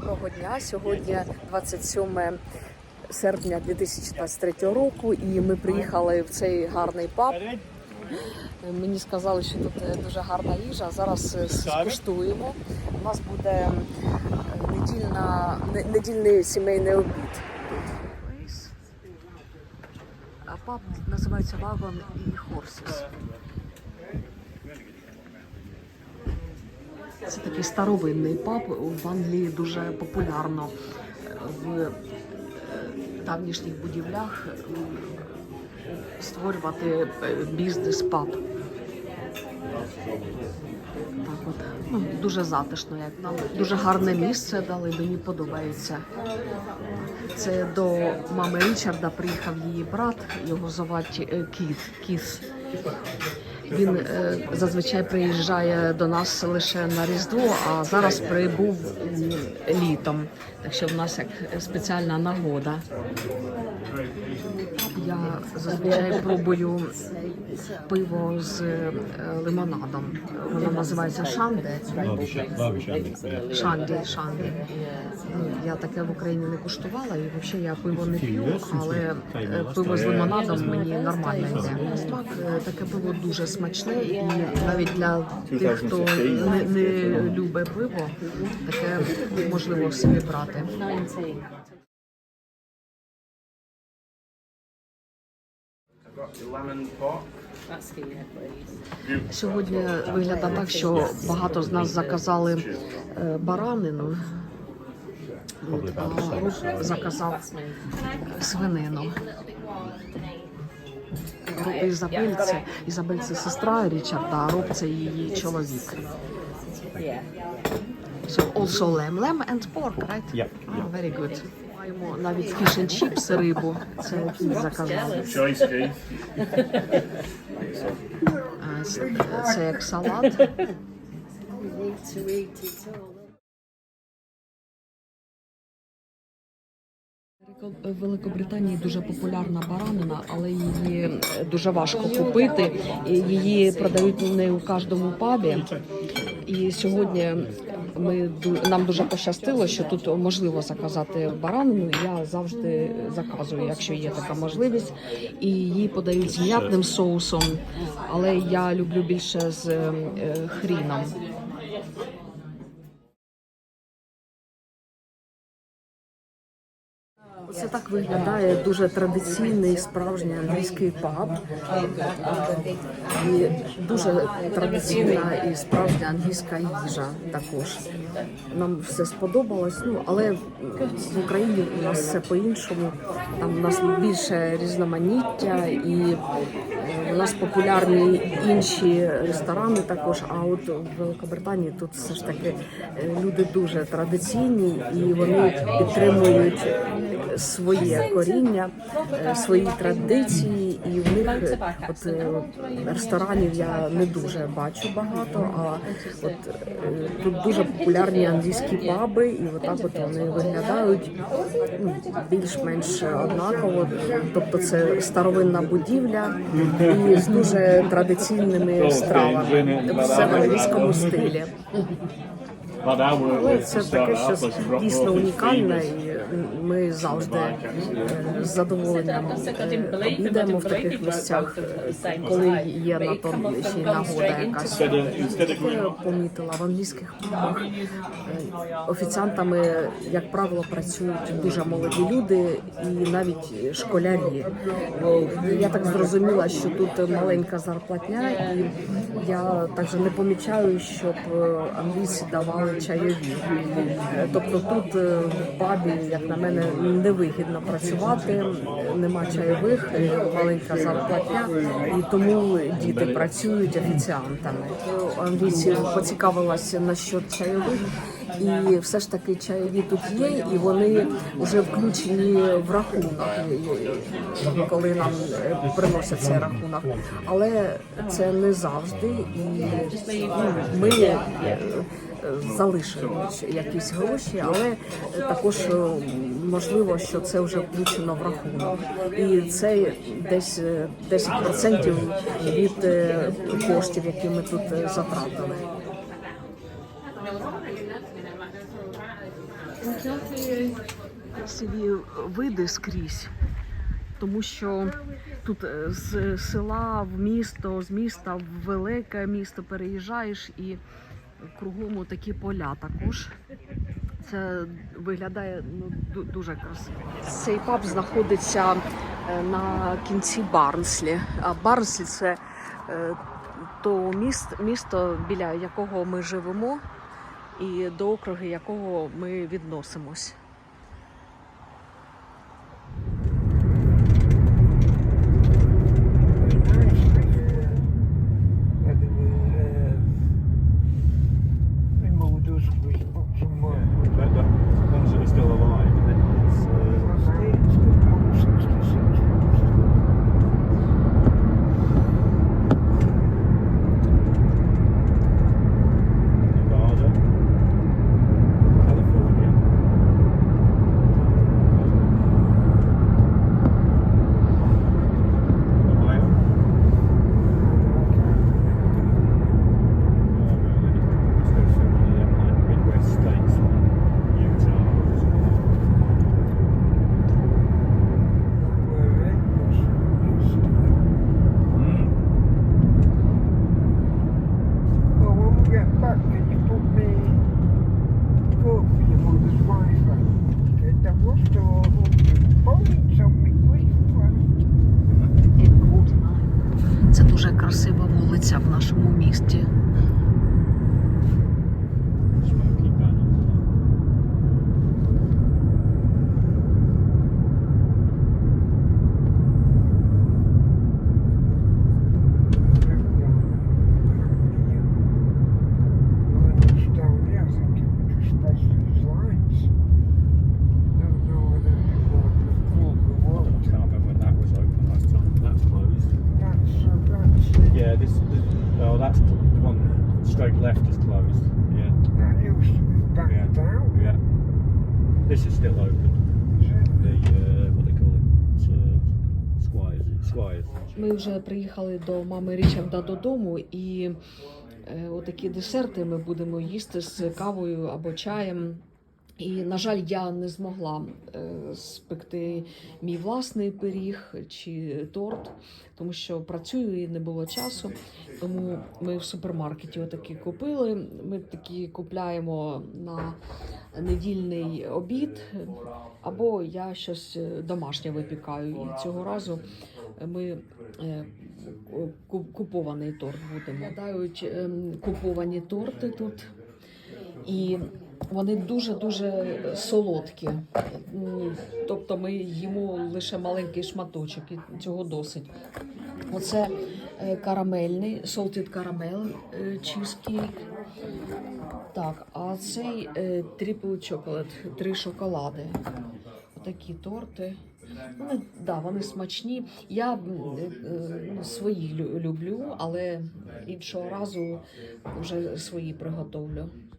Доброго дня. Сьогодні 27 серпня 2023 року, і ми приїхали в цей гарний паб. Мені сказали, що тут е, дуже гарна їжа. Зараз е, скуштуємо. У нас буде недільна, недільний сімейний обід. А паб називається Wagon і Horses. Це такий старовинний паб в Англії дуже популярно в е, давнішніх будівлях е, створювати е, бізнес-паб. Так от, ну, дуже затишно, як нам дуже гарне місце дали, мені подобається. Це до мами Річарда приїхав її брат, його звати Кіт. Кіс. Він е, зазвичай приїжджає до нас лише на Різдво, а зараз прибув літом. Так що в нас як спеціальна нагода. Я зазвичай пробую пиво з е, лимонадом. Воно називається шанде. Шанді, шанді. Ну, я таке в Україні не куштувала, і взагалі я пиво не п'ю, але е, пиво з лимонадом мені нормально йде. Смак е, таке пиво дуже смачне, і навіть для тих, хто не, не любить пиво, таке можливо собі брати. Сьогодні виглядає так, що багато з нас заказали е, баранину. А Роб заказав свинину. Роб Ізабель це, сестра Річарда, а Роб це її чоловік. So also lamb, lamb and pork, right? Yeah, Oh, very good. Маємо навіть chips, рибу. Це Це, це як салат. В Великобританії дуже популярна баранина, але її дуже важко купити. Її продають не у кожному пабі. І сьогодні ми нам дуже пощастило, що тут можливо заказати баранину. Я завжди заказую, якщо є така можливість. І її подають з м'ятним соусом, але я люблю більше з е, хріном. Це так виглядає дуже традиційний справжній англійський паб. І дуже традиційна і справжня англійська їжа також. Нам все сподобалось. Ну але в Україні у нас все по-іншому. Там у нас більше різноманіття і е, у нас популярні інші ресторани також. А от в Великобританії тут все ж таки е, люди дуже традиційні і вони підтримують своє коріння, е, свої традиції, і в них е, от е, ресторанів я не дуже бачу багато. А от тут дуже популярні англійські паби, і отак от вони виглядають ну, більш-менш однаково. Тобто це старовинна будівля і з дуже традиційними стравами. Все в англійському стилі. Але це таке щось дійсно унікальне, і ми завжди е, з задоволенням е, обідаємо в таких місцях, е, коли є на то ще й нагода якась. Я помітила в англійських пабах е, офіціантами, як правило, працюють дуже молоді люди і навіть школярі. Е, Я так зрозуміла, що тут маленька зарплатня, і я також не помічаю, щоб е, англійці давали чайові. Е, Тобто тут е, в пабі, як на мене, невигідно працювати, нема чайових, е, маленька зарплатня, і тому діти працюють офіціантами. Англійці поцікавилася насчет чайових. І все ж таки чайові тут є, і вони вже включені в рахунок, коли нам е, приносять цей рахунок. Але це не завжди, і ну, ми е, залишимо якісь гроші, але також е, можливо, що це вже включено в рахунок. І це десь е, 10% від е, коштів, які ми тут е, затратили. красиві види скрізь, тому що тут е, з села в місто, з міста в велике місто переїжджаєш і кругом такі поля також. Це виглядає ну, дуже красиво. Цей паб знаходиться е, на кінці Барнслі. А Барнслі це е, то міст, місто, біля якого ми живемо, і до округи якого ми відносимось. Дуже красива вулиця в нашому місті. This. this oh, that's the one straight left is closed. Yeah, That used to be backed Yeah. out. yeah. This is still open. is it? The uh, what they call it? Uh, Squires. Squires. Ми вже приїхали до мами Річарда додому, і е, отакі десерти ми будемо їсти з кавою або чаєм. І, на жаль, я не змогла е, спекти мій власний пиріг чи торт, тому що працюю і не було часу. Тому ми в супермаркеті отакі купили. Ми такі купляємо на недільний обід, або я щось домашнє випікаю. І цього разу ми е, купований торт будемо. Гадають ем, куповані торти тут. І вони дуже-дуже солодкі. Тобто ми їмо лише маленький шматочок, і цього досить. Оце е, карамельний, salted caramel е. Так, а цей е, triple chocolate, три шоколади. Такі торти. Вони, да, вони смачні. Я е, е, свої лю- люблю, але іншого разу вже свої приготовлю.